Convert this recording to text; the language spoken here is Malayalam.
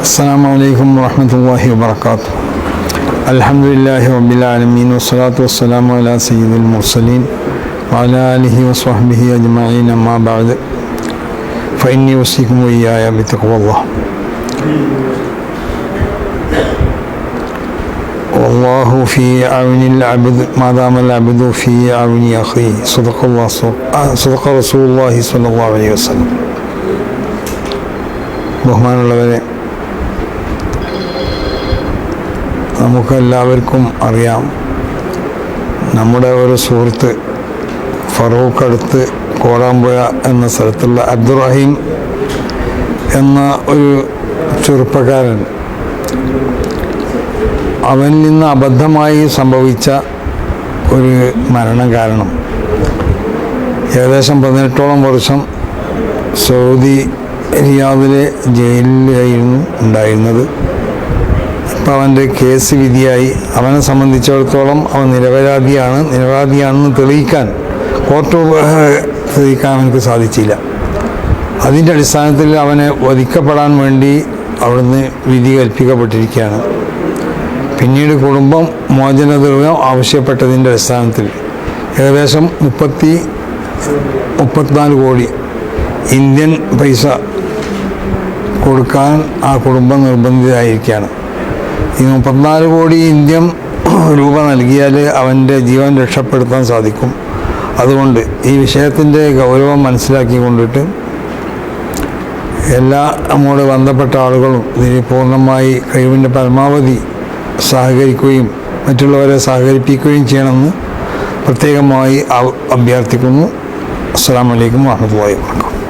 السلام عليكم ورحمة الله وبركاته الحمد لله رب العالمين والصلاة والسلام على سيد المرسلين وعلى آله وصحبه أجمعين أما بعد فإني أوصيكم وإياي بتقوى الله والله في عون العبد ما دام العبد في عون أخيه صدق الله صدق رسول الله صلى الله عليه وسلم ബഹുമാനുള്ളവരെ നമുക്കെല്ലാവർക്കും അറിയാം. നമ്മുടെ ഒരു സുഹൃത്ത് ഫറൂഖ് അടുത്ത് കോടാമ്പുഴ എന്ന സ്ഥലത്തുള്ള അബ്ദുറഹീം എന്ന ഒരു ചെറുപ്പക്കാരൻ. അവനിൽ നിന്ന് അബദ്ധമായി സംഭവിച്ച ഒരു മരണം കാരണം. ഏകദേശം പതിനെട്ടോളം വർഷം സൗദി റിയാദിലെ ജയിലിലായിരുന്നു ഉണ്ടായിരുന്നത്. ഇപ്പോൾ അവന്റെ കേസ് വിധിയായി. അവനെ സംബന്ധിച്ചിടത്തോളം അവൻ നിരപരാധിയാണ്. നിരപരാധിയാണെന്ന് തെളിയിക്കാൻ കോർട്ട് തെളിയിക്കാൻ അവനക്ക് സാധിച്ചില്ല. അതിന്റെ അടിസ്ഥാനത്തിൽ അവനെ വധിക്കപ്പെടാൻ വേണ്ടി അവിടുന്ന് വിധി കൽപ്പിക്കപ്പെട്ടിരിക്കുകയാണ്. പിന്നീട് കുടുംബം മോചനദ്രവ്യം ആവശ്യപ്പെട്ടതിന്റെ അടിസ്ഥാനത്തിൽ ഏകദേശം മുപ്പത്തി മുപ്പത്തിനാല് കോടി ഇന്ത്യൻ പൈസ കൊടുക്കാൻ ആ കുടുംബം നിർബന്ധിതരായിരിക്കുകയാണ് മുപ്പത്തിനാല് കോടി ഇന്ത്യൻ രൂപ നൽകിയാൽ അവന്റെ ജീവൻ രക്ഷപ്പെടുത്താൻ സാധിക്കും. അതുകൊണ്ട് ഈ വിഷയത്തിന്റെ ഗൗരവം മനസ്സിലാക്കി കൊണ്ടിട്ട് എല്ലാ നമ്മോട് ബന്ധപ്പെട്ട ആളുകളും ഇതിന് പൂർണമായി കഴിവിന്റെ പരമാവധി സഹകരിക്കുകയും മറ്റുള്ളവരെ സഹകരിപ്പിക്കുകയും ചെയ്യണമെന്ന് പ്രത്യേകമായി അഭ്യർത്ഥിക്കുന്നു. അസ്സാം വലൈക്കും വാഹമത്തല്ലാ വാബർക്കാത്തു